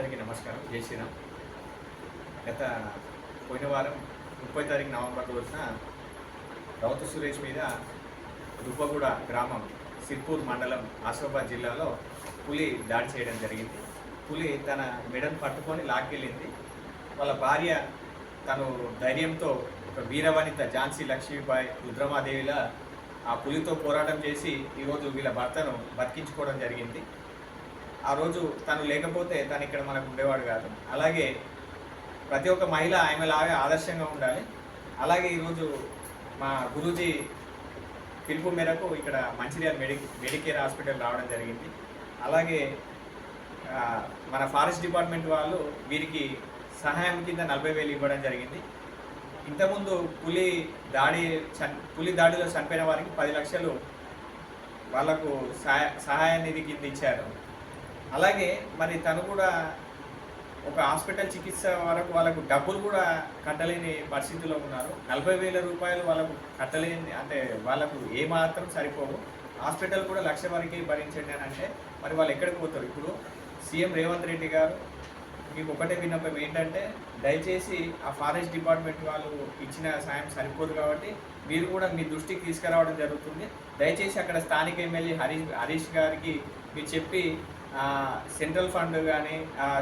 అందరికీ నమస్కారం. జై శ్రీరామ్. గత పోయిన వారం ముప్పై తారీఖు నవంబర్ రోజున రౌతు సురేష్ మీద దుబ్బగూడ గ్రామం సిర్పూర్ మండలం ఆసిఫాబాద్ జిల్లాలో పులి దాడి చేయడం జరిగింది. పులి తన మెడను పట్టుకొని లాక్కెళ్ళింది. వాళ్ళ భార్య తను ధైర్యంతో ఒక వీరవనిత ఝాన్సీ లక్ష్మీబాయి రుద్రమాదేవిలా ఆ పులితో పోరాటం చేసి ఈరోజు వీళ్ళ భర్తను బతికించుకోవడం జరిగింది. ఆ రోజు తను లేకపోతే తను ఇక్కడ మనకు ఉండేవాడు కాదు. అలాగే ప్రతి ఒక్క మహిళ ఆమెలాగా ఆదర్శంగా ఉండాలి. అలాగే ఈరోజు మా గురూజీ పిలుపు మేరకు ఇక్కడ మంచిర్యాల మెడి మెడికేర్ హాస్పిటల్ రావడం జరిగింది. అలాగే మన ఫారెస్ట్ డిపార్ట్మెంట్ వాళ్ళు వీరికి సహాయం కింద నలభై వేలు ఇవ్వడం జరిగింది. ఇంతకుముందు పులి దాడి పులి దాడిలో చనిపోయిన వారికి పది లక్షలు వాళ్ళకు సహాయ సహాయ నిధి కింద ఇచ్చారు. అలాగే మరి తను కూడా ఒక హాస్పిటల్ చికిత్స వరకు వాళ్ళకు డబ్బులు కూడా కట్టలేని పరిస్థితిలో ఉన్నారు. నలభై వేల రూపాయలు వాళ్ళకు కట్టలేని అంటే వాళ్ళకు ఏమాత్రం సరిపోవు హాస్పిటల్ కూడా లక్ష వరకే భరించండి అని అంటే మరి వాళ్ళు ఎక్కడికి పోతారు? ఇప్పుడు సీఎం రేవంత్ రెడ్డి గారు మీకు ఒకటే విన్నపం ఏంటంటే దయచేసి ఆ ఫారెస్ట్ డిపార్ట్మెంట్ వాళ్ళు ఇచ్చిన సాయం సరిపోదు కాబట్టి మీరు కూడా మీ దృష్టికి తీసుకురావడం జరుగుతుంది. దయచేసి అక్కడ స్థానిక ఎమ్మెల్యే హరీష్ హరీష్ గారికి మీరు చెప్పి సెంట్రల్ ఫండ్ కానీ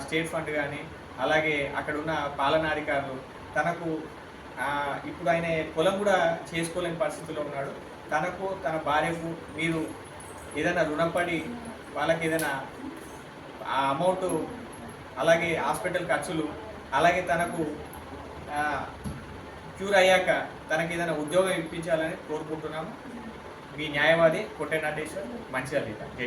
స్టేట్ ఫండ్ కానీ అలాగే అక్కడ ఉన్న పాలనాధికారులు తనకు ఇప్పుడు ఆయన పొలం కూడా చేసుకోలేని పరిస్థితిలో ఉన్నాడు. తనకు తన భార్యకు మీరు ఏదైనా రుణపడి వాళ్ళకి ఏదైనా ఆ అమౌంట్ అలాగే హాస్పిటల్ ఖర్చులు అలాగే తనకు క్యూర్ అయ్యాక తనకి ఏదైనా ఉద్యోగం ఇప్పించాలని కోరుకుంటున్నాము. మీ న్యాయవాది కొట్టే నటేశ్వర్ మంచిగా